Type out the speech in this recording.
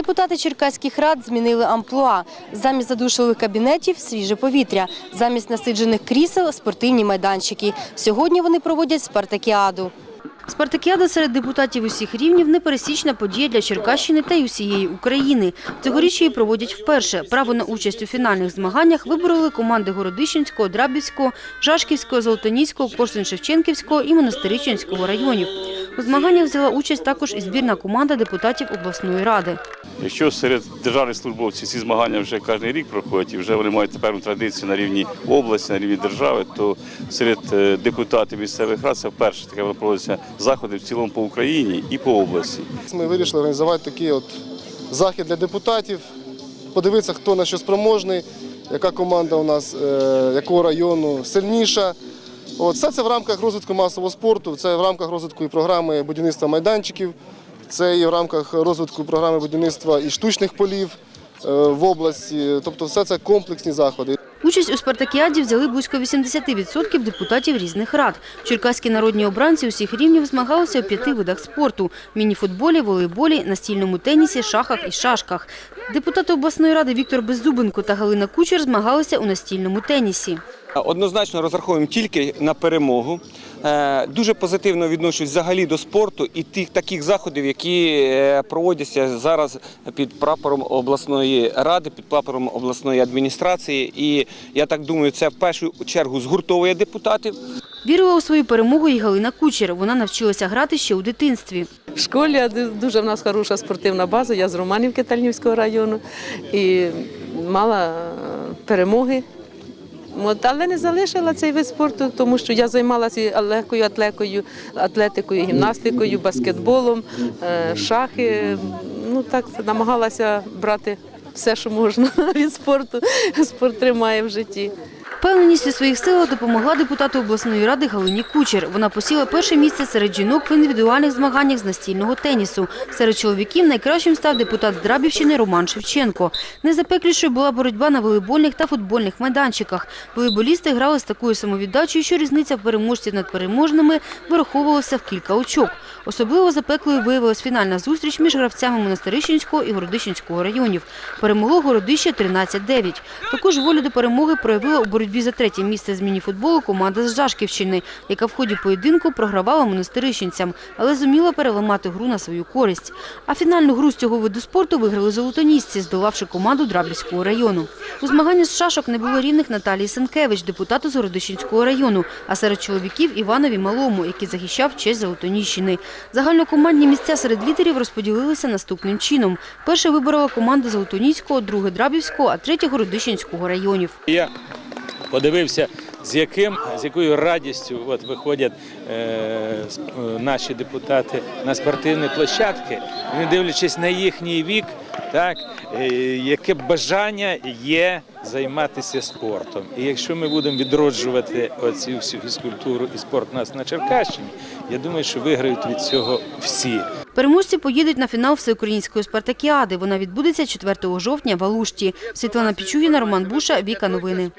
Депутати черкаських рад змінили амплуа. Замість задушливих кабінетів – свіже повітря. Замість насиджених крісел – спортивні майданчики. Сьогодні вони проводять спартакіаду. Спартакіада серед депутатів усіх рівнів – непересічна подія для Черкащини та й усієї України. Цьогоріч її проводять вперше. Право на участь у фінальних змаганнях вибороли команди Городищенського, Драбівського, Жашківського, Золотоніського, Корсун-Шевченківського і Монастиричинського районів. У змаганнях взяла участь також і збірна команда депутатів обласної ради. Якщо серед державних службовців ці змагання вже кожен рік проходять і вже вони мають тепер традицію на рівні області, на рівні держави, то серед е, депутатів місцевих рад це вперше таке проводиться заходи в цілому по Україні і по області. Ми вирішили організувати такий от захід для депутатів, подивитися, хто на що спроможний, яка команда у нас, е, якого району сильніша. От, все це в рамках розвитку масового спорту, це в рамках розвитку і програми будівництва майданчиків, це і в рамках розвитку програми будівництва і штучних полів е, в області. Тобто все це комплексні заходи. Участь у спартакіаді взяли близько 80% депутатів різних рад. Черкаські народні обранці усіх рівнів змагалися у п'яти видах спорту – мініфутболі, волейболі, настільному тенісі, шахах і шашках. Депутати обласної ради Віктор Беззубенко та Галина Кучер змагалися у настільному тенісі. Однозначно розраховуємо тільки на перемогу. Е, Дуже позитивно відношусь взагалі до спорту і тих таких заходів, які е, проводяться зараз під прапором обласної ради, під прапором обласної адміністрації. І я так думаю, це в першу чергу згуртовує депутатів. Вірила у свою перемогу і Галина Кучер. Вона навчилася грати ще у дитинстві. В школі дуже в нас хороша спортивна база. Я з Романівки Тальнівського району і мала е, перемоги. Але не залишила цей вид спорту, тому що я займалася легкою атлетикою, атлетикою, гімнастикою, баскетболом, е, шахи. Ну так намагалася брати все, що можна від спорту. Спорт тримає в житті. Впевненість у своїх силах допомогла депутату обласної ради Галині Кучер. Вона посіла перше місце серед жінок в індивідуальних змаганнях з настільного тенісу. Серед чоловіків найкращим став депутат з Драбівщини Роман Шевченко. Найзапеклішою була боротьба на волейбольних та футбольних майданчиках. Волейболісти грали з такою самовіддачею, що різниця в переможців над переможними вираховувалася в кілька очок. Особливо запеклою виявилась фінальна зустріч між гравцями Монастирищенського і Городищенського районів. Перемогло Городище 13-9. Таку ж волю до перемоги проявила у боротьбі за третє місце з мініфутболу команда з Жашківщини, яка в ході поєдинку програвала монастирищенцям, але зуміла переламати гру на свою користь. А фінальну гру з цього виду спорту виграли золотонісці, здолавши команду Драбівського району. У змаганні з шашок не було рівних Наталії Сенкевич, депутату з Городищенського району, а серед чоловіків Іванові Малому, який захищав честь Золотоніщини. Загальнокомандні місця серед лідерів розподілилися наступним чином. Перше виборола команда Золотоніського, друге Драбівського, а третє Городищенського районів. Я подивився, з яким з якою радістю от виходять е, е, наші депутати на спортивні площадки, не дивлячись на їхній вік, так е, яке бажання є займатися спортом. І якщо ми будемо відроджувати оцю всю фізкультуру і спорт у нас на Черкащині, я думаю, що виграють від цього всі. Переможці поїдуть на фінал всеукраїнської спартакіади. Вона відбудеться 4 жовтня в Алушті. Світлана Пічугіна, Роман Буша, Віка Новини.